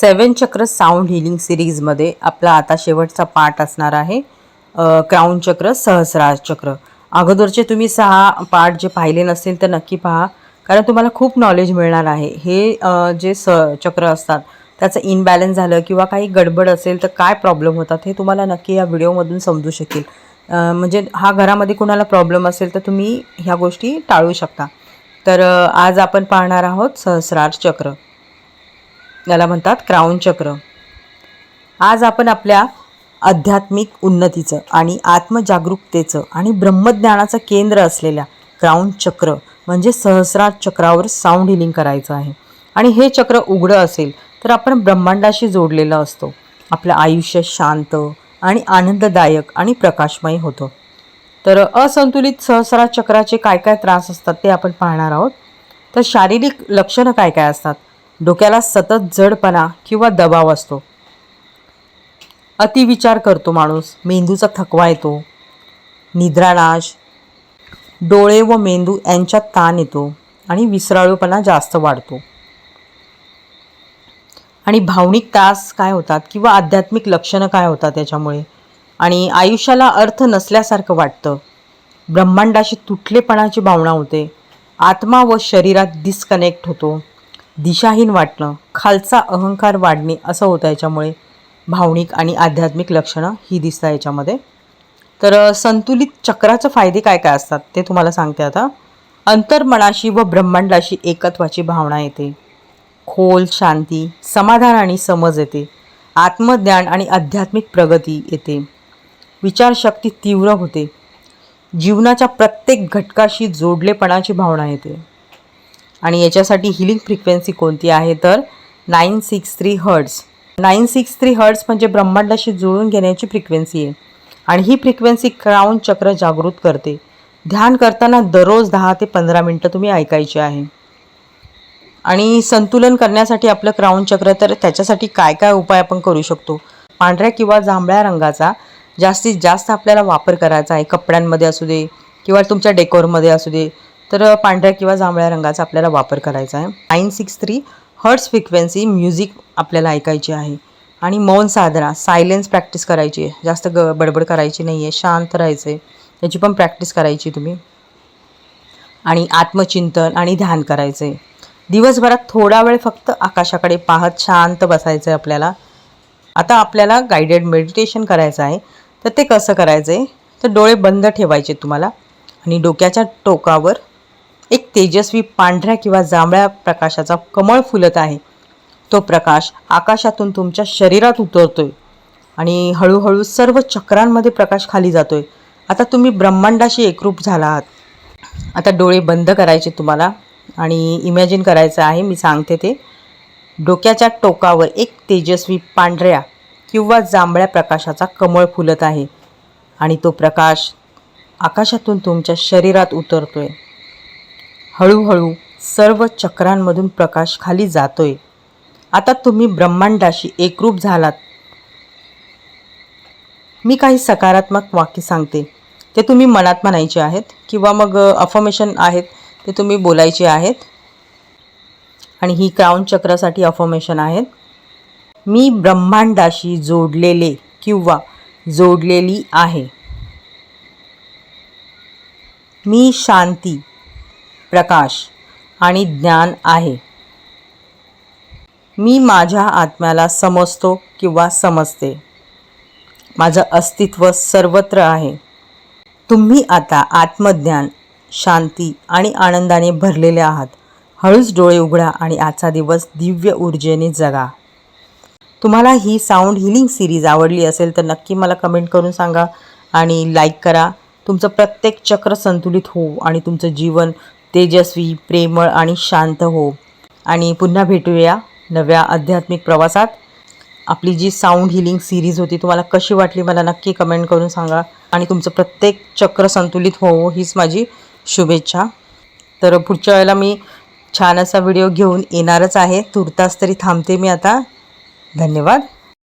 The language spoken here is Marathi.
सेवन चक्र साऊंड हिलिंग सिरीजमध्ये आपला आता शेवटचा पार्ट असणार आहे क्राऊन चक्र सहस्रार चक्र. अगोदरचे तुम्ही सहा पार्ट जे पाहिले नसतील तर नक्की पहा कारण तुम्हाला खूप नॉलेज मिळणार आहे. हे जे स चक्र असतात त्याचं इनबॅलन्स झालं किंवा काही गडबड असेल तर काय प्रॉब्लेम होतात हे तुम्हाला नक्की या व्हिडिओमधून समजू शकेल. म्हणजे हा घरामध्ये कोणाला प्रॉब्लेम असेल तर तुम्ही ह्या गोष्टी टाळू शकता. तर आज आपण पाहणार आहोत सहस्रार चक्र. याला म्हणतात क्राऊन चक्र. आज आपण आपल्या आध्यात्मिक उन्नतीचं आणि आत्मजागरूकतेचं आणि ब्रह्मज्ञानाचं केंद्र असलेल्या क्राऊन चक्र म्हणजे सहस्रार चक्रावर साऊंड हिलिंग करायचं आहे. आणि हे चक्र उघडं असेल तर आपण ब्रह्मांडाशी जोडलेलं असतो. आपलं आयुष्य शांत आणि आनंददायक आणि प्रकाशमय होतं. तर असंतुलित सहस्रार चक्राचे काय काय त्रास असतात ते आपण पाहणार आहोत. तर शारीरिक लक्षणं काय काय असतात? डोक्याला सतत जडपणा किंवा दबाव असतो. अतिविचार करतो माणूस. मेंदूचा थकवा येतो. निद्रानाश. डोळे व मेंदू यांच्यात ताण येतो आणि विसराळूपणा जास्त वाढतो. आणि भावनिक त्रास काय होतात किंवा आध्यात्मिक लक्षणं काय होतात त्याच्यामुळे आणि आयुष्याला अर्थ नसल्यासारखं वाटतं. ब्रह्मांडाशी तुटलेपणाची भावना होते. आत्मा व शरीरात डिस्कनेक्ट होतो. दिशाहीन वाटणं खालचा अहंकार वाढणे असं होतं याच्यामुळे भावनिक आणि आध्यात्मिक लक्षणं ही दिसतात याच्यामध्ये. तर संतुलित चक्राचे फायदे काय काय असतात ते तुम्हाला सांगते आता. अंतर्मनाशी व ब्रह्मांडाशी एकत्वाची भावना येते. खोल शांती समाधान आणि समज येते. आत्मज्ञान आणि आध्यात्मिक प्रगती येते. विचारशक्ती तीव्र होते. जीवनाच्या प्रत्येक घटकाशी जोडलेपणाची भावना येते. आणि याच्यासाठी हिलिंग फ्रिक्वेन्सी कोणती आहे तर nine six three hertz nine six three hertz म्हणजे ब्रह्मांडाशी जुळून घेण्याची फ्रिक्वेन्सी आहे. आणि ही फ्रिक्वेन्सी क्राऊन चक्र जागृत करते. ध्यान करताना दररोज दहा ते पंधरा मिनटं तुम्ही ऐकायची आहे. आणि संतुलन करण्यासाठी आपलं क्राऊन चक्र तर त्याच्यासाठी काय काय उपाय आपण करू शकतो? पांढऱ्या किंवा जांभळ्या रंगाचा जास्तीत जास्त आपल्याला वापर करायचा आहे. कपड्यांमध्ये असू दे किंवा तुमच्या डेकोरमध्ये असू दे. तर पांढऱ्या किंवा जांभळ्या रंगाचा आपल्याला वापर करायचा आहे. Nine six three hertz frequency music आपल्याला ऐकायची आहे. आणि मौन साधना सायलेन्स प्रॅक्टिस करायची आहे. जास्त ग बडबड करायची नाही आहे शांत राहायचं आहे त्याची पण प्रॅक्टिस करायची तुम्ही. आणि आत्मचिंतन आणि ध्यान करायचं आहे दिवसभरात थोडा वेळ फक्त आकाशाकडे पाहत शांत बसायचं आहे आपल्याला. आता आपल्याला गायडेड मेडिटेशन करायचं आहे. तर ते कसं करायचं आहे तर डोळे बंद ठेवायचे तुम्हाला. आणि डोक्याच्या टोकावर एक तेजस्वी पांढऱ्या किंवा जांभळ्या प्रकाशाचा कमळ फुलत आहे. तो प्रकाश आकाशातून तुमच्या शरीरात उतरतोय आणि हळूहळू सर्व चक्रांमध्ये प्रकाश खाली जातोय. आता तुम्ही ब्रह्मांडाशी एकरूप झाला आहात. आता डोळे बंद करायचे तुम्हाला आणि इमॅजिन करायचं आहे मी सांगते ते. डोक्याच्या टोकावर एक तेजस्वी पांढऱ्या किंवा जांभळ्या प्रकाशाचा कमळ फुलत आहे आणि तो प्रकाश आकाशातून तुमच्या शरीरात उतरतोय. हळूहळू सर्व चक्रांमधून प्रकाश खाली जातोय. आता तुम्ही ब्रह्मांडाशी एकरूप झालात. मी काही सकारात्मक वाक्य सांगते. ते तुम्ही मनात म्हणायचे आहेत किंवा मग अफर्मेशन आहेत ते तुम्ही बोलायचे आहेत. आणि ही क्राऊन चक्रासाठी अफर्मेशन आहेत. मी ब्रह्मांडाशी जोडलेले किंवा जोडलेली आहे. मी शांती प्रकाश आणि ज्ञान आहे. मी माझ्या आत्म्याला समजतो किंवा समजते. माझं अस्तित्व सर्वत्र आहे. तुम्ही आता आत्मज्ञान शांती आणि आनंदाने भरलेले आहात. हळूच डोळे उघडा आणि आजचा दिवस दिव्य ऊर्जेने जगा. तुम्हाला ही साऊंड हिलिंग सिरीज आवडली असेल तर नक्की मला कमेंट करून सांगा आणि लाईक करा. तुमचं प्रत्येक चक्र संतुलित हो आणि तुमचं जीवन तेजस्वी प्रेमळ आणि शांत हो. आणि पुन्हा भेटूया नव्या आध्यात्मिक प्रवासात. आपली जी साऊंड हिलिंग सिरीज होती तुम्हाला कशी वाटली मला नक्की कमेंट करून सांगा. आणि तुमचं प्रत्येक चक्र संतुलित होवो हीच माझी शुभेच्छा. तर पुढच्या वेळेला मी छान असा व्हिडिओ घेऊन येणारच आहे. तुर्तास तरी थांबते मी आता. धन्यवाद.